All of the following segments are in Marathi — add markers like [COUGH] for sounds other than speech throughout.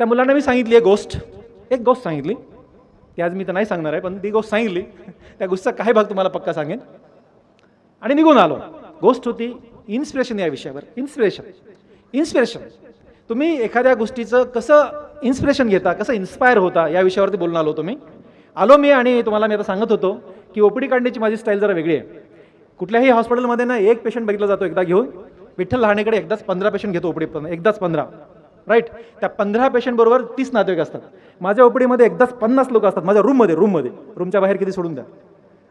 त्या मुलांना मी सांगितली एक गोष्ट. एक गोष्ट सांगितली. ती आज मी तर नाही सांगणार आहे पण ती गोष्ट सांगितली. त्या गोष्टचा काही भाग तुम्हाला पक्का सांगेन. आणि निघून आलो. गोष्ट होती इन्स्पिरेशन या विषयावर. इन्स्पिरेशन इन्स्पिरेशन तुम्ही एखाद्या गोष्टीचं कसं इन्स्पिरेशन घेता कसं इन्स्पायर होता या विषयावरती बोलून आलो तुम्ही आलो मी आणि तुम्हाला मी आता सांगत होतो की ओपीडी काढण्याची माझी स्टाईल जरा वेगळी आहे. कुठल्याही हॉस्पिटलमध्ये ना एक पेशंट बघितला जातो एकदा घेऊन. विठ्ठल लहानेकडे एकदाच पंधरा पेशंट घेतो ओपडी पण एकदाच पंधरा. राईट त्या पंधरा पेशंट बरोबर तीस नातेवाईक असतात. माझ्या ओपडीमध्ये एकदाच पन्नास लोक असतात माझ्या रूममध्ये रूममध्ये रूमच्या बाहेर किती सोडून द्या.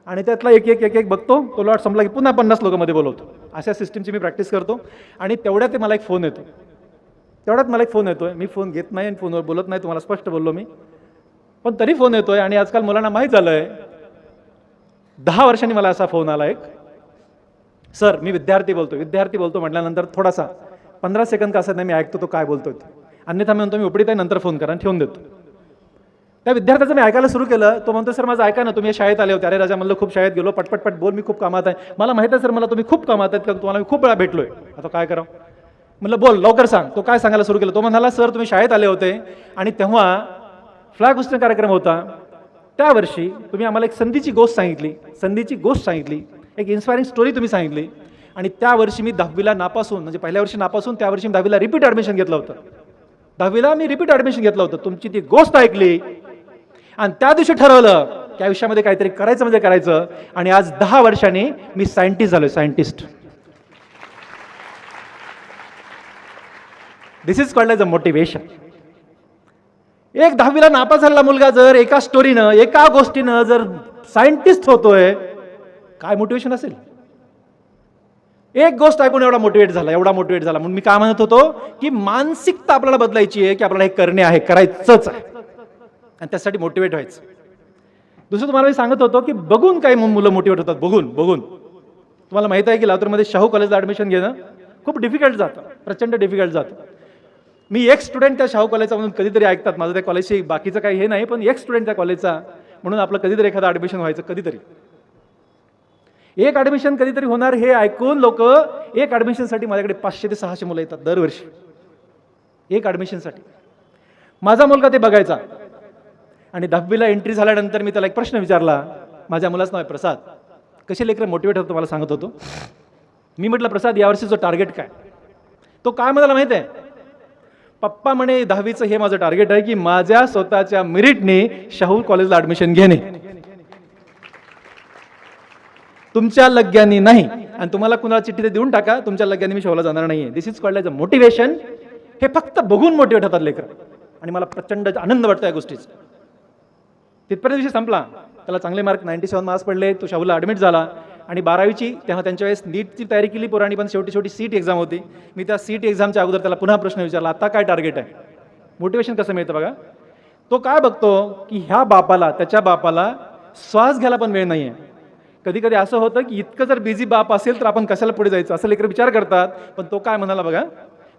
आणि त्यातला एक एक एक एक बघतो तो लॉट संपला की पुन्हा पन्नास लोकांमध्ये बोलवतो. अशा सिस्टीमची मी प्रॅक्टिस करतो. आणि तेवढ्यात ते मला एक फोन येतो. तेवढ्यात मला एक फोन येतोय. मी फोन घेत नाही आणि फोनवर बोलत नाही तुम्हाला स्पष्ट बोललो मी. पण तरी फोन येतो आहे आणि आजकाल मुलांना माहीत झालं आहे दहा वर्षांनी मला असा फोन आला एक. सर मी विद्यार्थी बोलतो विद्यार्थी बोलतो म्हटल्यानंतर थोडासा पंधरा सेकंद का असत नाही मी ऐकतो तो काय बोलतोय अन्यथा मी म्हणतो मी उपडीत आहे नंतर फोन करा आणि ठेवून देतो. त्या विद्यार्थ्याचं मी ऐकायला सुरू केलं. तो म्हणतो सर माझं ऐका ना तुम्ही शाळेत आले होते. अरे राजा म्हणलं खूप शाळेत गेलो. पटपट पट बोल मी खूप कामात आहे. मला माहिती आहे सर मला तुम्ही खूप कामात आहेत कारण तुम्हाला मी खूप वेळा भेटलोय. आता काय करावं? म्हणलं बोल लवकर सांग. तो काय सांगायला सुरू केलं? तो म्हणाला सर तुम्ही शाळेत आले होते आणि तेव्हा फ्लॅग उचलणे कार्यक्रम होता. त्या वर्षी तुम्ही आम्हाला एक संधीची गोष्ट सांगितली. संधीची गोष्ट सांगितली. एक इन्स्पायरिंग स्टोरी तुम्ही सांगितली. आणि त्या वर्षी मी दहावीला नापासून म्हणजे पहिल्या वर्षी नापासून त्या वर्षी मी दहावीला रिपीट ॲडमिशन घेतलं होतं. दहावीला मी रिपीट ॲडमिशन घेतलं होतं. तुमची ती गोष्ट ऐकली आणि त्या दिवशी ठरवलं की आयुष्यामध्ये काहीतरी करायचं म्हणजे करायचं आणि आज दहा वर्षांनी मी सायंटिस्ट झालोय scientist this is called as a motivation एक दहावीला नापास झालेला मुलगा जर एका स्टोरीनं एका गोष्टीनं जर सायंटिस्ट होतोय काय मोटिवेशन असेल? एक गोष्ट ऐकून एवढा मोटिवेट झाला एवढा मोटिवेट झाला. म्हणून मी काय म्हणत होतो की मानसिकता आपल्याला बदलायची आहे की आपल्याला हे करणे आहे करायचंच आहे. आणि त्यासाठी मोटिवेट व्हायचं. दुसरं तुम्हाला मी सांगत होतो की बघून काही मुलं मोटिवेट होतात. बघून बघून. तुम्हाला माहीत आहे की लातूरमध्ये शाहू कॉलेजला ॲडमिशन घेणं खूप डिफिकल्ट जातं प्रचंड डिफिकल्ट जातं. मी एक स्टुडंट त्या शाहू कॉलेजचा म्हणून कधीतरी ऐकतात. माझं त्या कॉलेजशी बाकीचं काही हे नाही पण एक स्टुडंट त्या कॉलेजचा म्हणून आपलं कधीतरी एखादं ॲडमिशन व्हायचं कधीतरी. एक ॲडमिशन कधीतरी होणार हे ऐकून लोक एक ॲडमिशनसाठी माझ्याकडे पाचशे ते सहाशे मुलं येतात दरवर्षी. एक ॲडमिशनसाठी माझा मुलगा ते बघायचा. आणि दहावीला एंट्री झाल्यानंतर मी त्याला एक प्रश्न विचारला. माझ्या मुलाचं नाव आहे प्रसाद. कसे लेकर मोटिवेट होतो मला सांगत होतो. मी म्हटलं प्रसाद यावर्षीचं टार्गेट काय? तो काय म्हणाला माहिती आहे? पप्पा म्हणे दहावीचं हे माझं टार्गेट आहे की माझ्या स्वतःच्या मेरिटने शाहू कॉलेजला ॲडमिशन घेणे. तुमच्या लग्यानी नाही. आणि तुम्हाला कुणाला चिठ्ठी ते देऊन टाका तुमच्या लग्यानी मी शोला जाणार नाहीये. This is called as a motivation हे फक्त बघून मोटिवेट होतात लेकर. आणि मला प्रचंड आनंद वाटतो या गोष्टीचा. तिथपर्यंत विषय संपला. त्याला चांगले मार्क नाईन्टी सेवन मार्क्स पडले. तो शाहूला ॲडमिट झाला. आणि बारावीची तेव्हा त्यांच्या वेळेस नीटची तयारी केली पुराणी पण शेवटी शेवटी सीट एक्झाम होती. मी त्या सीट एक्झामच्या अगोदर त्याला पुन्हा प्रश्न विचारला आता काय टार्गेट आहे? मोटिवेशन कसं मिळतं बघा? तो काय बघतो की ह्या बापाला त्याच्या बापाला श्वास घ्यायला पण वेळ नाही आहे कधी कधी असं होतं की इतकं जर बिझी बाप असेल तर आपण कशाला पुढे जायचं? असं लेकर विचार करतात. पण तो काय म्हणाला बघा?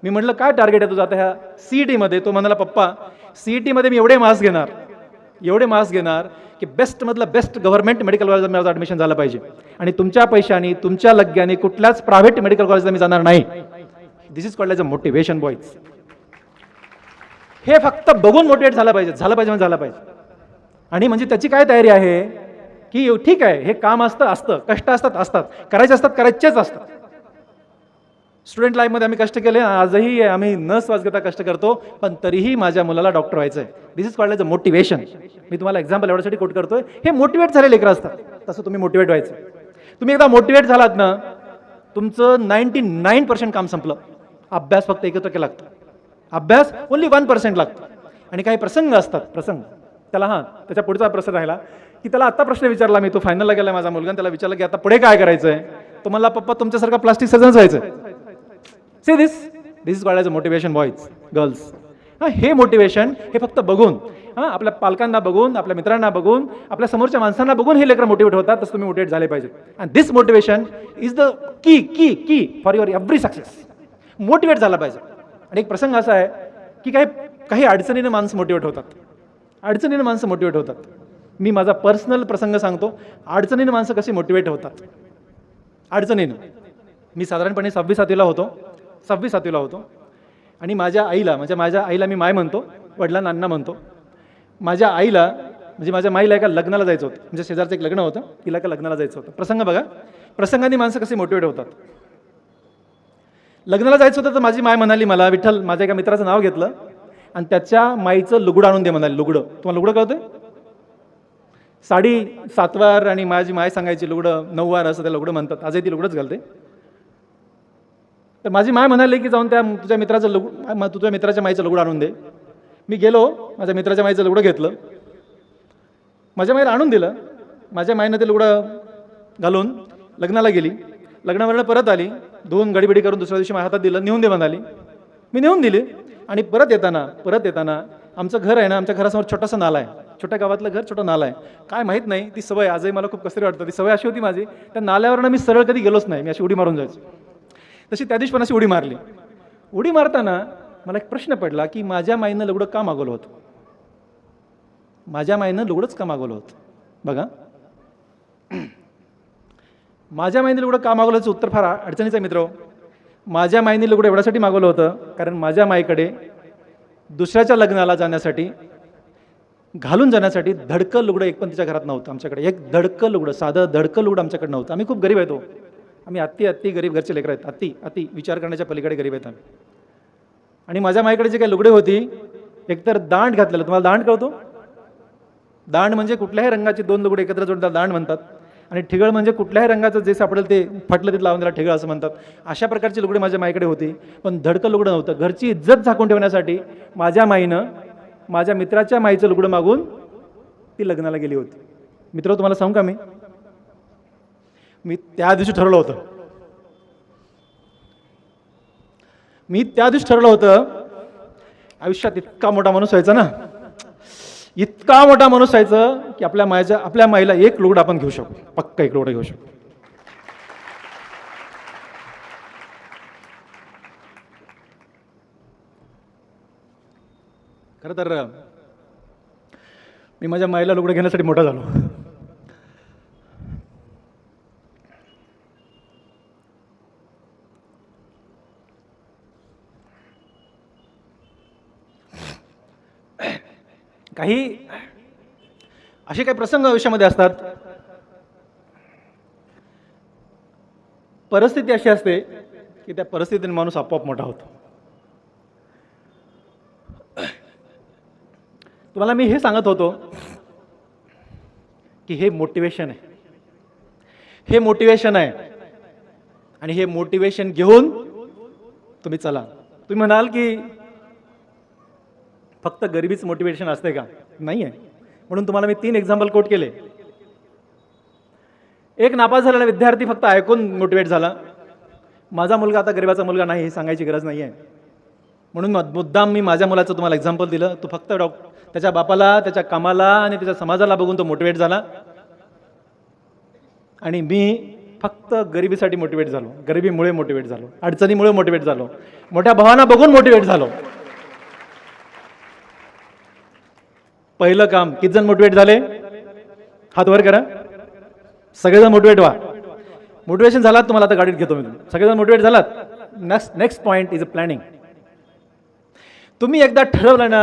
मी म्हटलं काय टार्गेट आहे तुझं आता ह्या सी ई टीमध्ये तो म्हणाला पप्पा सी ई टीमध्ये मी एवढे मार्क्स घेणार एवढे मार्क्स घेणार की बेस्टमधलं बेस्ट गव्हर्नमेंट मेडिकल कॉलेजला माझं ॲडमिशन झालं पाहिजे. आणि तुमच्या पैशाने तुमच्या लग्याने कुठल्याच प्रायव्हेट मेडिकल कॉलेजला मी जाणार नाही. This is called as a motivation boys हे फक्त बघून मोटिवेट झालं पाहिजे झालं पाहिजे म्हणजे झालं पाहिजे. आणि म्हणजे त्याची काय तयारी आहे? की ठीक आहे हे काम असतं असतं. कष्ट असतात असतात. करायचे असतात करायचेच असतात. स्टुडंट लाईफमध्ये आम्ही कष्ट केले आजही आम्ही न श्वास घेता कष्ट करतो पण तरीही माझ्या मुलाला डॉक्टर व्हायचं आहे this is called as a motivation मी तुम्हाला एक्झाम्पल एवढ्यासाठी कोट करतोय. हे मोटिवेट झाले लेकरं असतात. तसं तुम्ही मोटिवेट व्हायचं. तुम्ही एकदा मोटिवेट झालात ना तुमचं नाईन्टी नाईन पर्सेंट काम संपलं. अभ्यास फक्त एक टक्के लागतो. अभ्यास ओन्ली वन पर्सेंट लागतो. आणि काही प्रसंग असतात प्रसंग. त्याला हां त्याच्या पुढचा प्रश्न राहिला की त्याला आता प्रश्न विचारला मी तो फायनलला गेला माझा मुलगा त्याला विचारलं की आता पुढे काय करायचं आहे तो मला पप्पा तुमच्यासारखा प्लास्टिक सर्जनच व्हायचं see this this is called as a motivation boys girls हां हे मोटिवेशन हे फक्त बघून हां आपल्या पालकांना बघून आपल्या मित्रांना बघून आपल्या समोरच्या माणसांना बघून हे लेकर मोटिवेट होतात तसं तुम्ही मोटिवेट झाले पाहिजे and this motivation is the key key key for your every success motivate झाला पाहिजे. आणि एक प्रसंग असा आहे की काही काही अडचणीनं माणसं मोटिवेट होतात. अडचणीनं माणसं मोटिवेट होतात. मी माझा पर्सनल प्रसंग सांगतो. अडचणीनं माणसं कशी मोटिवेट होतात? अडचणीनं. मी साधारणपणे सव्वीस सातवीला होतो. सव्वीस सातवीला होतो. आणि माझ्या आईला म्हणजे माझ्या आईला मी माय म्हणतो वडिलांना अण्णा म्हणतो. माझ्या आईला म्हणजे माझ्या माईला एका लग्नाला जायचं होतं. म्हणजे शेजारचं एक लग्न होतं. तिला एका लग्नाला जायचं होतं. प्रसंग बघा. प्रसंगाने माणसं कसे मोटिवेट होतात? लग्नाला जायचं होतं तर माझी माय म्हणाली मला विठ्ठल माझ्या एका मित्राचं नाव घेतलं. आणि त्याच्या माईचं लुगडं आणून दे म्हणाले लुगडं. तुम्हाला लुगडं कळतं साडी सातवार आणि माझी माय सांगायची लुगडं नऊवार असं त्या लुगडं म्हणतात. आजही ती लुगडंच घालते. तर माझी माय म्हणाली की जाऊन त्या तुझ्या मित्राचं लुग तुझ्या मित्राच्या माईचं लुगडं आणून दे. मी गेलो माझ्या मित्राच्या माईचं लुगडं घेतलं. माझ्या माईला आणून दिलं. माझ्या माईनं ते लुगडं घालून लग्नाला गेली. लग्नावरनं परत आली. धुवून गडीबिडी करून दुसऱ्या दिवशी माझ्या हातात दिलं. नेऊन दे म्हणाली. मी नेऊन दिली. आणि परत येताना परत येताना आमचं घर आहे ना आमच्या घरासमोर छोटासा नाला आहे. छोट्या गावातलं घर छोटं नाला आहे. काय माहीत नाही ती सवय आजही मला खूप कसरी वाटतं. ती सवय अशी होती माझी त्या नाल्यावरनं मी सरळ कधी गेलोच नाही. मी अशी उडी मारून जायचो. तशी त्या दिवशी पण अशी उडी मारली. उडी मारताना मला एक प्रश्न पडला की माझ्या माईनं लुगडं का मागवलं होतं? माझ्या माईनं लुगडंच का मागवलं होतं? बघा. [CLEARS THROAT] माझ्या माईनं लुगडं का मागवल्याचं उत्तर फार अडचणीचं आहे मित्र. माझ्या माईने लुगडं एवढ्यासाठी मागवलं होतं कारण माझ्या माईकडे दुसऱ्याच्या लग्नाला जाण्यासाठी घालून जाण्यासाठी धडकं लुगडं एक पण तिच्या घरात नव्हतं आमच्याकडे. एक धडकं लुगडं साधं धडकं लुगडं आमच्याकडे नव्हतं. आम्ही खूप गरीब आहेत हो. आम्ही अति अति गरीब घरचे लेकर आहेत. अति अति विचार करण्याच्या पलीकडे गरीब आहेत आम्ही. आणि माझ्या माईकडे जे काही लुगडे होती एकतर दांड घातलेलं. तुम्हाला दांड कळतो? दांड म्हणजे कुठल्याही रंगाचे दोन लुगडे एकत्र जोडतात दांड म्हणतात. आणि ठिगळ म्हणजे कुठल्याही रंगाचं जे सापडेल ते फाटलं तिथं लावून त्याला ठिगळ असं म्हणतात. अशा प्रकारची लुगडे माझ्या माईकडे होती. पण धडकं लुगडं नव्हतं. घरची इज्जत झाकून ठेवण्यासाठी माझ्या माईनं माझ्या मित्राच्या माईचं लुगडं मागून ती लग्नाला गेली होती. मित्र तुम्हाला सांगू का मी? मी त्या दिवशी ठरवलं होतं. मी त्या दिवशी ठरवलं होतं आयुष्यात इतका मोठा माणूस व्हायचा ना. इतका मोठा माणूस व्हायचं की आपल्या मायच्या आपल्या माईला एक लुगडं आपण घेऊ शकू. पक्का एक लुगडं घेऊ शकू. खरं तर मी माझ्या माईला लुगडं घेण्यासाठी मोठा झालो. काही असे काही प्रसंग आयुष्यामध्ये असतात. परिस्थिती अशी असते की त्या परिस्थितीने माणूस आपोआप मोठा होतो. तुम्हाला मी हे सांगत होतो की हे मोटिवेशन आहे. हे मोटिवेशन आहे. आणि हे मोटिवेशन घेऊन तुम्ही चला. तुम्ही म्हणाल की फक्त गरिबीच मोटिवेशन असते का? नाही आहे म्हणून तुम्हाला मी तीन एक्झाम्पल कोट केले. एक नापास झालेला विद्यार्थी फक्त ऐकून मोटिवेट झाला. माझा मुलगा आता गरिबाचा मुलगा नाही हे सांगायची गरज नाही आहे म्हणून मुद्दाम मी माझ्या मुलाचं तुम्हाला एक्झाम्पल दिलं. तो फक्त डॉक त्याच्या बापाला त्याच्या कामाला आणि त्याच्या समाजाला बघून तो मोटिवेट झाला. आणि मी फक्त गरिबीसाठी मोटिवेट झालो. गरिबीमुळे मोटिवेट झालो. अडचणीमुळे मोटिवेट झालो. मोठ्या भावांना बघून मोटिवेट झालो. पहिलं काम किती जण मोटिवेट झाले? हात वर करा. सगळेजण मोटिवेट व्हा. मोटिवेशन झालात तुम्हाला आता गाडीत घेतो मी सगळेजण मोटिवेट झालात? Next next point is a planning तुम्ही एकदा ठरवलं ना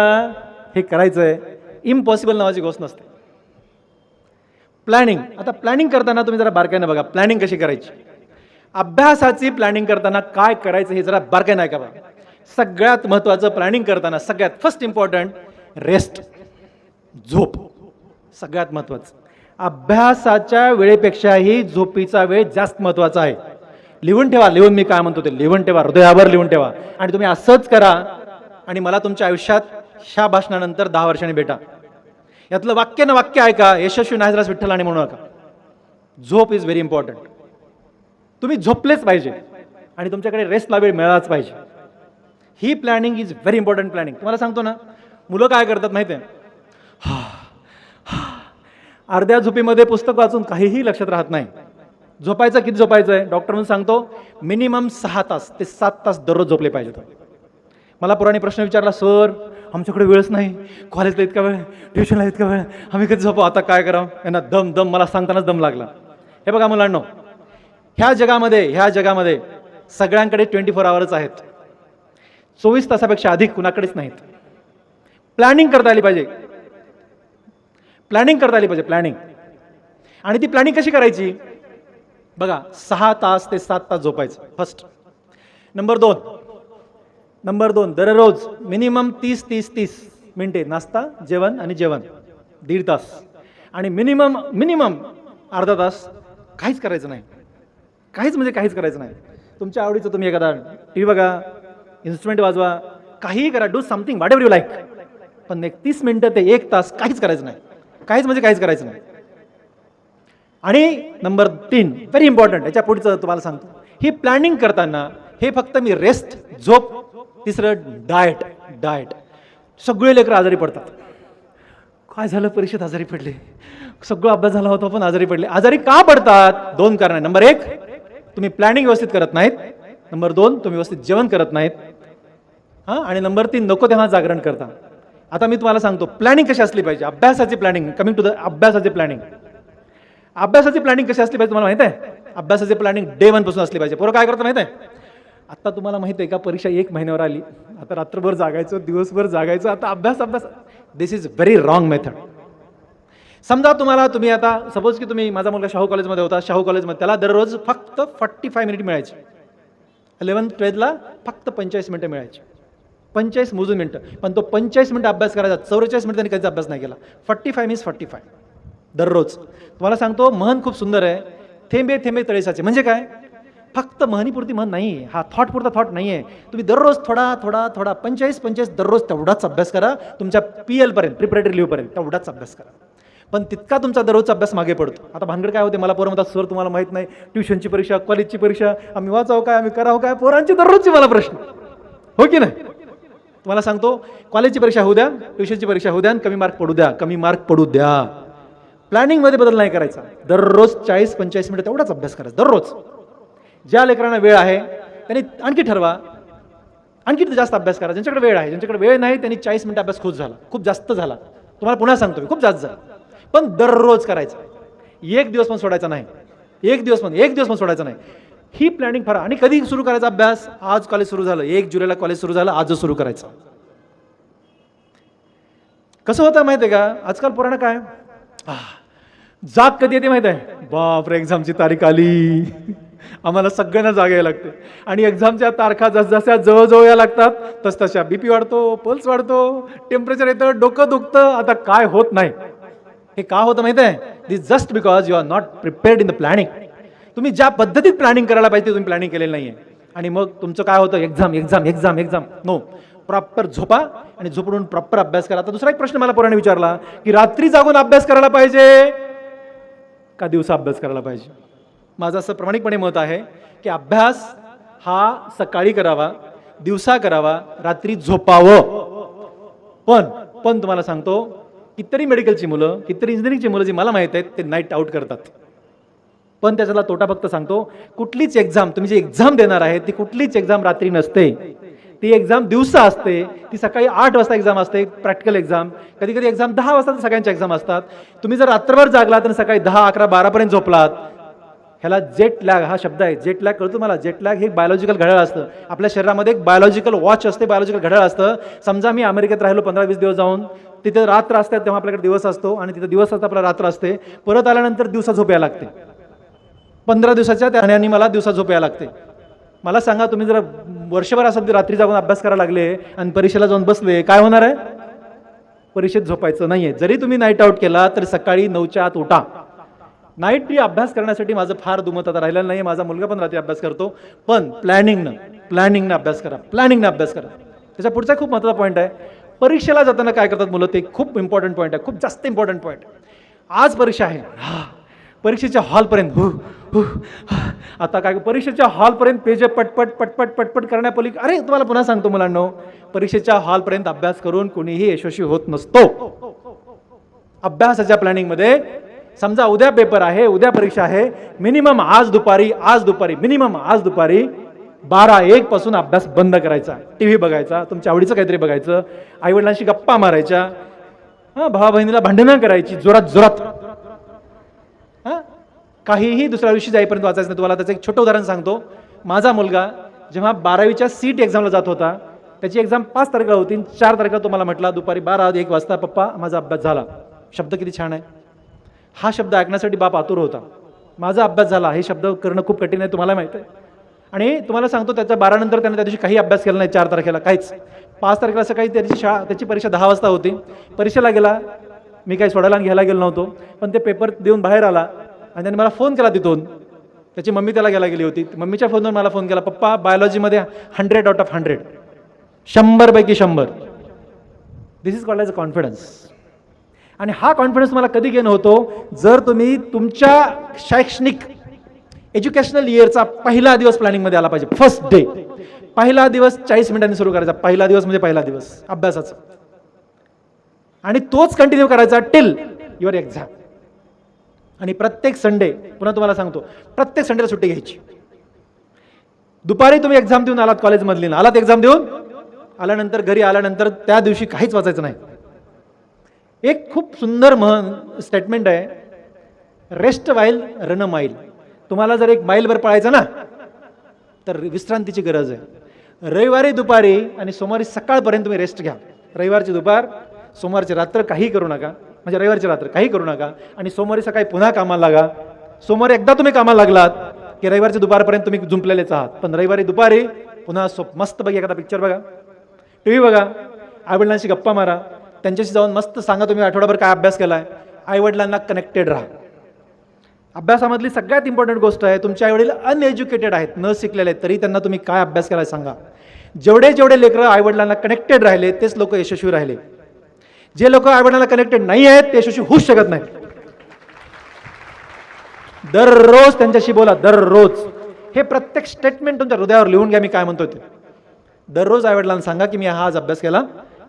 हे करायचं आहे इम्पॉसिबल नावाची गोष्ट नसते. प्लॅनिंग आता प्लॅनिंग करताना तुम्ही जरा बारकाईनं बघा. प्लॅनिंग कशी करायची? अभ्यासाची प्लॅनिंग करताना काय करायचं हे जरा बारकाईनं ऐका बघा सगळ्यात महत्त्वाचं प्लॅनिंग करताना सगळ्यात फर्स्ट इम्पॉर्टंट रेस्ट झोप. सगळ्यात महत्त्वाचं अभ्यासाच्या वेळेपेक्षाही झोपीचा वेळ जास्त महत्त्वाचा आहे. लिहून ठेवा लिहून मी काय म्हणतो ते लिहून ठेवा हृदयावर लिहून ठेवा. आणि तुम्ही असंच करा आणि मला तुमच्या आयुष्यात ह्या भाषणानंतर दहा वर्षांनी भेटा. यातलं वाक्य न वाक्य ऐका यशस्वी नाही झाल्यास विठ्ठल आणि म्हणू नका. झोप इज व्हेरी इम्पॉर्टंट तुम्ही झोपलेच पाहिजे आणि तुमच्याकडे रेस्टला वेळ मिळालाच पाहिजे. ही planning is very important planning तुम्हाला सांगतो ना मुलं काय करतात माहिती आहे अर्ध्या झोपीमध्ये पुस्तक वाचून काहीही लक्षात राहत नाही. झोपायचं किती झोपायचं आहे? डॉक्टर म्हणून सांगतो मिनिमम सहा तास ते सात तास दररोज झोपले पाहिजेत मला पुराणी प्रश्न विचारला सर आमच्याकडे वेळच नाही. कॉलेजला इतका वेळ ट्युशनला इतका वेळ आम्ही कधी झोपू? आता काय करावं? यांना दम दम मला सांगतानाच दम लागला. हे बघा मुलांनो ह्या जगामध्ये ह्या जगामध्ये सगळ्यांकडे ट्वेंटी फोर आवर्स आहेत. चोवीस तासापेक्षा अधिक कुणाकडेच नाहीत. प्लॅनिंग करता आली पाहिजे. प्लॅनिंग करता आली पाहिजे प्लॅनिंग आणि ती प्लॅनिंग कशी करायची? बघा सहा तास ते सात तास झोपायचं. फर्स्ट नंबर दोन. नंबर दोन. दररोज मिनिमम तीस तीस तीस मिनटे नाश्ता जेवण आणि जेवण. दीड तास. आणि मिनिमम मिनिमम अर्धा तास काहीच करायचं नाही. काहीच म्हणजे काहीच करायचं नाही. तुमच्या आवडीचं तुम्ही एखादा टी व्ही बघा इन्स्ट्रुमेंट वाजवा काहीही करा do something whatever you like पण एक तीस मिनटं ते एक तास काहीच करायचं नाही. काहीच म्हणजे काहीच करायचं नाही. आणि नंबर तीन व्हेरी इम्पॉर्टंट याच्या पुढचं तुम्हाला सांगतो. ही प्लॅनिंग करताना हे फक्त मी रेस्ट झोप तिसरं डाएट डाएट सगळे लेकरं आजारी पडतात. काय झालं? परीक्षेत आजारी पडले. सगळं अभ्यास झाला होता पण आजारी पडले. आजारी का पडतात? दोन कारण नंबर एक तुम्ही प्लॅनिंग व्यवस्थित करत नाहीत. नंबर दोन तुम्ही व्यवस्थित जेवण करत नाहीत. हां? आणि नंबर तीन नको तेव्हा जागरण करता. आता मी तुम्हाला सांगतो प्लॅनिंग कशी असली पाहिजे? अभ्यासाची प्लॅनिंग कमिंग टू द अभ्यासाची प्लॅनिंग अभ्यासाची प्लॅनिंग कशी असली पाहिजे तुम्हाला माहिती आहे? अभ्यासाची प्लॅनिंग डे वनपासून असली पाहिजे. पोरं काय करतं माहिती आहे? आता तुम्हाला माहिती आहे का परीक्षा एक महिन्यावर आली. आता रात्रभर जागायचं दिवसभर जागायचं. आता अभ्यास अभ्यास. This is very wrong method समजा तुम्हाला तुम्ही आता सपोज की तुम्ही माझा मुलगा शाहू कॉलेजमध्ये होता. शाहू कॉलेजमध्ये त्याला दररोज फक्त फॉर्टी फाय मिनिट मिळायचे इलेवन ट्वेल्थला फक्त पंचेचाळीस मिनटं मिळायची. पंचेचाळीस मोजून मिनटं. पण तो पंचेचाळीस मिनटं अभ्यास करायचा चौवेचाळीस मिनटं त्यांनी कधीच अभ्यास नाही केला. Forty five means forty five दररोज. तुम्हाला सांगतो म्हण खूप सुंदर आहे. थेंबे थेंबे तळेसाचे. म्हणजे काय? फक्त महनीपुरती म्हण नाही आहे हा थॉट पुरता थॉट नाही आहे तुम्ही दररोज थोडा थोडा थोडा पंचेचाळीस पंचेचाळीस दररोज तेवढाच अभ्यास करा. तुमच्या पी एलपर्यंत प्रिपरेटरी लिव्हपर्यंत तेवढाच अभ्यास करा. पण तितका तुमचा दररोजचा अभ्यास मागे पडतो. आता भानगड काय होते? मला पोरं म्हणतात सर तुम्हाला माहीत नाही. ट्युशनची परीक्षा कॉलेजची परीक्षा. आम्ही वाचावं काय? आम्ही करावं काय? पोरांची दररोजची मला प्रश्न. हो की नाही? तुम्हाला सांगतो कॉलेजची परीक्षा होऊ द्या ट्युशनची परीक्षा होऊ द्या आणि कमी मार्क पडू द्या कमी मार्क पडू द्या. प्लॅनिंगमध्ये बदल नाही करायचा. दररोज चाळीस पंचेचाळीस मिनिटं तेवढाच अभ्यास करायचा दररोज. ज्या लेकरांना वेळ आहे त्यांनी आणखी ठरवा. आणखी जास्त अभ्यास करा ज्यांच्याकडे वेळ आहे ज्यांच्याकडे वेळ नाही त्यांनी चाळीस मिनिटं अभ्यास खूप झाला खूप जास्त झाला. तुम्हाला पुन्हा सांगतो मी खूप जास्त झाला. पण दररोज करायचा. एक दिवस पण सोडायचा नाही. एक दिवस पण एक दिवस पण सोडायचा नाही. ही प्लॅनिंग फार आणि कधी सुरू करायचा अभ्यास आज कॉलेज सुरू झालं एक जुलैला कॉलेज सुरू झालं आजच सुरू करायचं. कसं होतं माहिती आहे का? आजकाल पुराणं काय? जाग कधी येते माहिती आहे बापरे एक्झामची तारीख आली. आम्हाला सगळ्यांना जाग यायला लागते. आणि एक्झामच्या तारखा जसजशा जवळजवळ या लागतात तस तशा बीपी वाढतो पल्स वाढतो टेम्परेचर येतं डोकं दुखतं. आता काय होत नाही? हे का होतं माहिती आहे this just because you are not prepared in the planning तुम्ही ज्या पद्धतीत प्लॅनिंग करायला पाहिजे ते तुम्ही प्लॅनिंग केलेलं नाही आहे आणि मग तुमचं काय होतं? Exam exam exam exam no proper झोपा आणि झोपडून प्रॉपर अभ्यास करा. आता दुसरा एक प्रश्न मला पोराने विचारला की रात्री जागून अभ्यास करायला पाहिजे का दिवसा अभ्यास करायला पाहिजे? माझं असं प्रामाणिकपणे मत आहे की अभ्यास हा सकाळी करावा दिवसा करावा रात्री झोपावं. पण पण तुम्हाला सांगतो कितीतरी मेडिकलची मुलं कितीतरी इंजिनिअरिंगची मुलं जी मला माहीत आहेत ते नाईट आउट करतात. पण त्याच्याला तोटा फक्त सांगतो कुठलीच एक्झाम तुम्ही जी एक्झाम देणार आहे ती कुठलीच एक्झाम रात्री नसते. ती एक्झाम दिवसा असते ती सकाळी आठ वाजता एक्झाम असते प्रॅक्टिकल एक्झाम कधी कधी एक्झाम दहा वाजता तर सगळ्यांच्या एक्झाम असतात. तुम्ही जर रात्रभर जागलात आणि सकाळी दहा अकरा बारापर्यंत झोपलात ह्याला जेट लॅग हा शब्द आहे. जेट लॅग कळतो तुम्हाला? जेट लॅग हे बायोलॉजिकल घड्याळ असतं. आपल्या शरीरामध्ये एक बायोलॉजिकल वॉच असते बायोलॉजिकल घड्याळ असतं. समजा मी अमेरिकेत राहिलो पंधरा वीस दिवस जाऊन तिथे रात्र असतात तेव्हा आपल्याकडे दिवस असतो आणि तिथे दिवस असता आपला रात्र असते. परत आल्यानंतर दिवसा झोप यायला लागते. पंधरा दिवसाच्या त्या आणि मला दिवसा झोप यायला लागते. मला सांगा तुम्ही जर वर्षभर असं रात्री जाऊन अभ्यास करायला लागले आणि परीक्षेला जाऊन बसले काय होणार आहे? परीक्षेत झोपायचं नाहीये. जरी तुम्ही नाईट आउट केला तरी सकाळी नऊच्या आत उठा. नाईट अभ्यास करण्यासाठी माझं फार दुमत आता राहिलेलं नाही माझा मुलगा पण रात्री अभ्यास करतो. पण प्लॅनिंगनं प्लॅनिंगनं अभ्यास करा. प्लॅनिंगनं अभ्यास करा. त्याच्या पुढचा खूप महत्त्वाचा पॉईंट आहे. परीक्षेला जाताना काय करतात मुलं? ते खूप इम्पॉर्टंट पॉईंट आहे. खूप जास्त इम्पॉर्टंट पॉईंट आज परीक्षा आहे. हा. परीक्षेच्या हॉलपर्यंत. हु हु आता काय परीक्षेच्या हॉलपर्यंत पेज पटपट पटपट पटपट करण्यापली अरे तुम्हाला पुन्हा सांगतो मुलांनो परीक्षेच्या हॉलपर्यंत अभ्यास करून कोणीही यशस्वी होत नसतो. अभ्यासाच्या प्लॅनिंगमध्ये समजा उद्या पेपर आहे उद्या परीक्षा आहे मिनिमम आज दुपारी आज दुपारी मिनिमम आज दुपारी बारा एक पासून अभ्यास बंद करायचा. टी व्ही बघायचा तुमच्या आवडीचं काहीतरी बघायचं आईवडिलांशी गप्पा मारायच्या हां भावा बहिणीला भांडणं करायची जोरात जोरात. हां? काहीही दुसऱ्या दिवशी जाईपर्यंत वाचायचं नाही. तुम्हाला त्याचं एक छोटं उदाहरण सांगतो. माझा मुलगा जेव्हा बारावीच्या सीट एक्झामला जात होता त्याची एक्झाम पाच तारखेला होती चार तारखेला तुम्हाला म्हटला दुपारी बारा एक वाजता पप्पा माझा अभ्यास झाला. शब्द किती छान आहे. हा शब्द ऐकण्यासाठी बाप आतुर होता. माझा अभ्यास झाला. हे शब्द करणं खूप कठीण आहे तुम्हाला माहिती आहे. आणि तुम्हाला सांगतो त्याच्या बारानंतर त्याने त्या दिवशी काही अभ्यास केला नाही चार तारखेला काहीच. पाच तारखेला सकाळी त्याची शाळा त्याची परीक्षा दहा वाजता होती. परीक्षेला गेला मी काही सोडायला आणि घ्यायला गेलो नव्हतो. पण ते पेपर देऊन बाहेर आला आणि त्याने मला फोन केला तिथून. त्याची मम्मी त्याला घ्यायला गेली होती. मम्मीच्या फोनवर मला फोन केला पप्पा बायोलॉजीमध्ये हंड्रेड आउट ऑफ हंड्रेड शंभरपैकी शंभर this is called as a confidence आणि हा कॉन्फिडन्स मला कधी घेणं होतो? जर तुम्ही तुमच्या शैक्षणिक एज्युकेशनल इयरचा पहिला दिवस प्लॅनिंगमध्ये आला पाहिजे. फर्स्ट डे पहिला दिवस चाळीस मिनिटांनी सुरू करायचा. पहिला दिवस म्हणजे पहिला दिवस. अभ्यासाचा. आणि तोच कंटिन्यू करायचा टिल युअर एक्झाम आणि प्रत्येक संडे पुन्हा तुम्हाला सांगतो प्रत्येक संडेला सुट्टी घ्यायची. दुपारी तुम्ही एक्झाम देऊन आलात कॉलेजमधली ना आलात एक्झाम देऊन आल्यानंतर घरी आल्यानंतर त्या दिवशी काहीच वाचायचं नाही. एक खूप सुंदर म्हण स्टेटमेंट आहे रेस्ट वाईल रन माईल तुम्हाला जर एक माईलभर पळायचं ना तर विश्रांतीची गरज आहे. रविवारी दुपारी आणि सोमवारी सकाळपर्यंत तुम्ही रेस्ट घ्या. रविवारची दुपार सोमवारची रात्र काही करू नका. म्हणजे रविवारची रात्र काही करू नका. आणि सोमवारी सकाळी पुन्हा कामाला लागा. सोमवारी एकदा तुम्ही कामाला लागलात की रविवारच्या दुपारपर्यंत तुम्ही जुंपलेलेच आहात. पण रविवारी दुपारी पुन्हा सो मस्त बघा एखादा पिक्चर बघा. टी व्ही बघा. आईवडिलांशी गप्पा मारा. त्यांच्याशी जाऊन मस्त सांगा तुम्ही आठवडाभर काय अभ्यास केला आहे आईवडिलांना कनेक्टेड राहा. अभ्यासामधली सगळ्यात इम्पॉर्टंट गोष्ट आहे तुमचे आईवडील अनएज्युकेटेड आहेत न शिकलेले आहेत तरी त्यांना तुम्ही काय अभ्यास करायला सांगा. जेवढे जेवढे लेकरं आईवडिलांना कनेक्टेड राहिले तेच लोक यशस्वी राहिले. जे लोक आईवडिलांना कनेक्टेड नाही आहेत ते यशस्वी होऊच शकत नाही दररोज त्यांच्याशी बोला दररोज. हे प्रत्येक स्टेटमेंट तुमच्या हृदयावर लिहून घ्या मी काय म्हणतोय ते. दररोज आईवडिलांना सांगा की मी हा आज अभ्यास केला.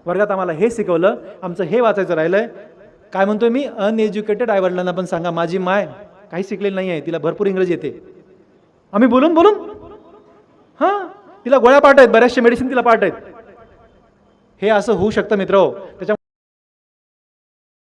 वर्गात आम्हाला हे शिकवलं आमचं हे वाचायचं राहिलंय. काय म्हणतोय मी? अनएज्युकेटेड आईवडिलांना पण सांगा माझी माय काही शिकलेली नाही आहे तिला भरपूर इंग्रजी येते. आम्ही बोलून बोलून? हां? तिला गोळ्या पाठ आहेत बऱ्याचशा मेडिसिन तिला पाठ आहेत. हे असं होऊ शकतं मित्र हो. त्याच्या